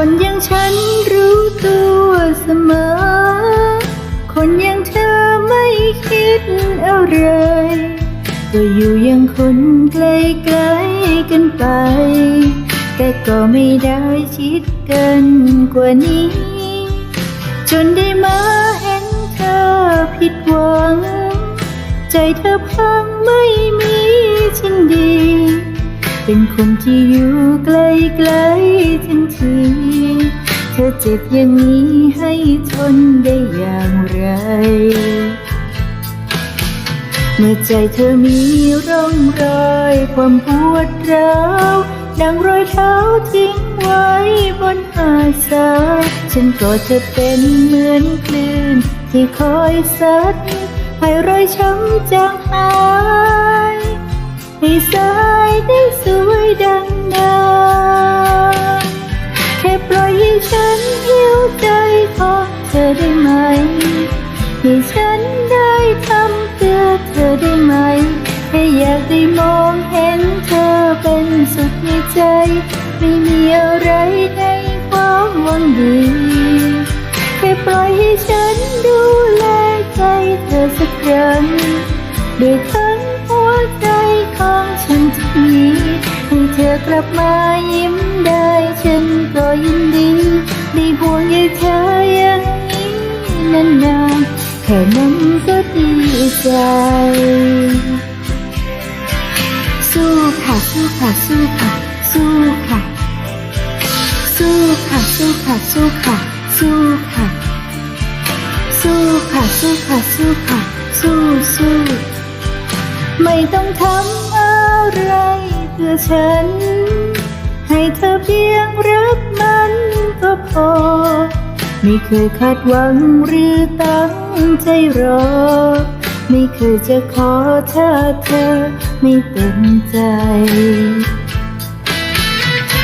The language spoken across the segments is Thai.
คนอย่างฉันรู้ตัวเสมอ คนอย่างเธอไม่คิดอะไรก็อยู่อยังคนไกลๆกันไป แต่ก็ไม่ได้ชิดกันกว่านี้ จนได้มาเห็นเธอผิดหวัง ใจเธอพังไม่มีชิ้นดี เป็นคนที่อยู่ไกลๆทันที เธอเจ็บอย่างนี้ให้ทนได้อย่างไร เมื่อใจเธอมีร่องรอยความปวดร้าวดังรอยเท้าทิ้งไว้บนหาดทรายฉันก็จะเป็นเหมือนคลื่นที่คอยซัดให้รอยช้ำจางหาย ให้สายได้สวยดังเดิมแค่ปล่อยให้ฉันหิวใจของเธอได้ไหม ให้ฉันได้ทำเพื่อเธอได้ไหมแค่อยากได้มองเห็นเธอเป็นสุขในใจ ไม่มีอะไรในความหวังดีแค่ปล่อยให้ฉันดูแลใจเธอสักครั้งด้วยทั้งหั กลับมายิ้มได้ฉันก็ยินดีได้ห่วงใยเธออย่างนี้นานๆแค่นั้นก็ดีใจ สู้ค่ะสู้ค่ะสู้ค่ะสู้ค่ะสู้ค่ะสู้ค่ะสู้ค่ะสู้ค่ะสู้ค่ะสู้ค่ะสู้ค่ะสู้สู้ไม่ต้องทำอะไร ฉัน ให้เธอเพียงรักมันก็พอ ไม่เคยคาดหวังหรือตั้งใจรอ ไม่เคยจะขอถ้าเธอไม่เต็มใจ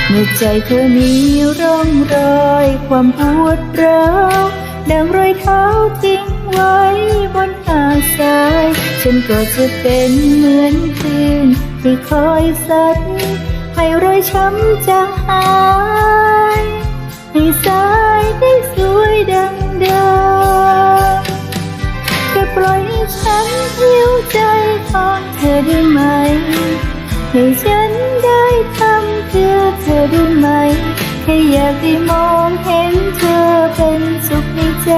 เมื่อใจเธอมีร่องรอยความปวดร้าวดังรอยเท้าทิ้งไว้บนหาดทราย ฉันก็จะเป็นเหมือนคืน ที่คอยซัดให้รอยช้ำจางหายให้สายได้สวยดังเดิมแค่ปล่อยให้ฉันหิวใจของเธอได้ไหม ให้ฉันได้ทำเพื่อเธอได้ไหมแค่อยากได้มองเห็นเธอเป็นสุขในใจ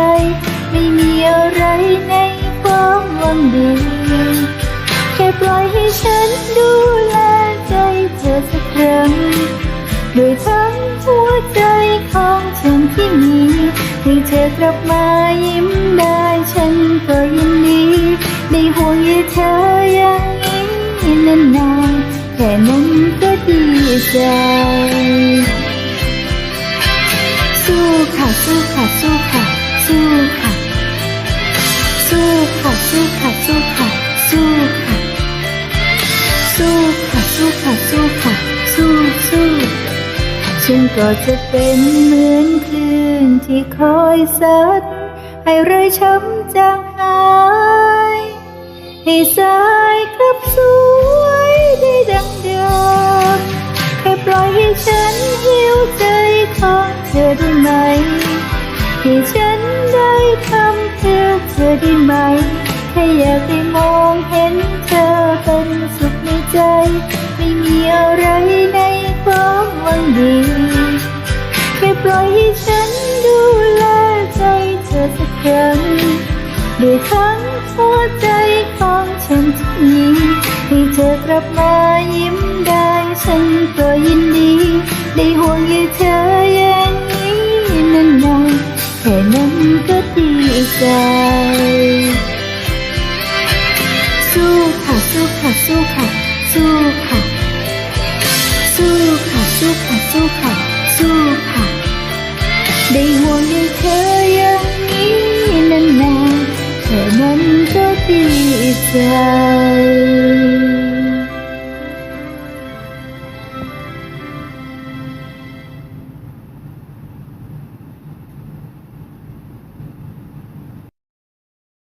ไม่มีอะไรในความหวังดี ปล่อยให้ฉันดูแลใจเธอสักครั้งด้วยทั้งหัวใจของฉันที่มีให้เธอกลับมายิ้มได้ฉันก็ยินดีได้ห่วงใยเธออย่างนี้นานๆแค่นั้นก็ดีใจ สู้ค่ะสู้ค่ะสู้ค่ะสู้ ค่ะสู้ค่ะสู้ค่ะ สู้สู้ฉันก็จะเป็นเหมือนคลื่นที่คอยซัดให้รอยช้ำจางหาย ให้สายกลับสวยได้ดังเดิมแค่ปล่อยให้ฉันหิวใจของเธอได้ไหมให้ฉันได้ทำเพื่อเธอได้ไหมแค่อยากได้มองเห็นเธอเป็นสุขในใจ ม่มีอะไรในความหวังดี แค่ปล่อยให้ฉันดูแลใจเธอสักครั้งด้วยทั้งหัวใจของฉันที่มีให้เธอกลับมายิ้มได้ ฉันก็ยินดี ได้ห่วงใยเธออย่างนี้นานๆแค่นั้นก็ดีใจสู้ค่ะสู้ค่ะสู้ค่ะสู้ค่ะ ค่ะสู้ค่ะสู้ค่ะ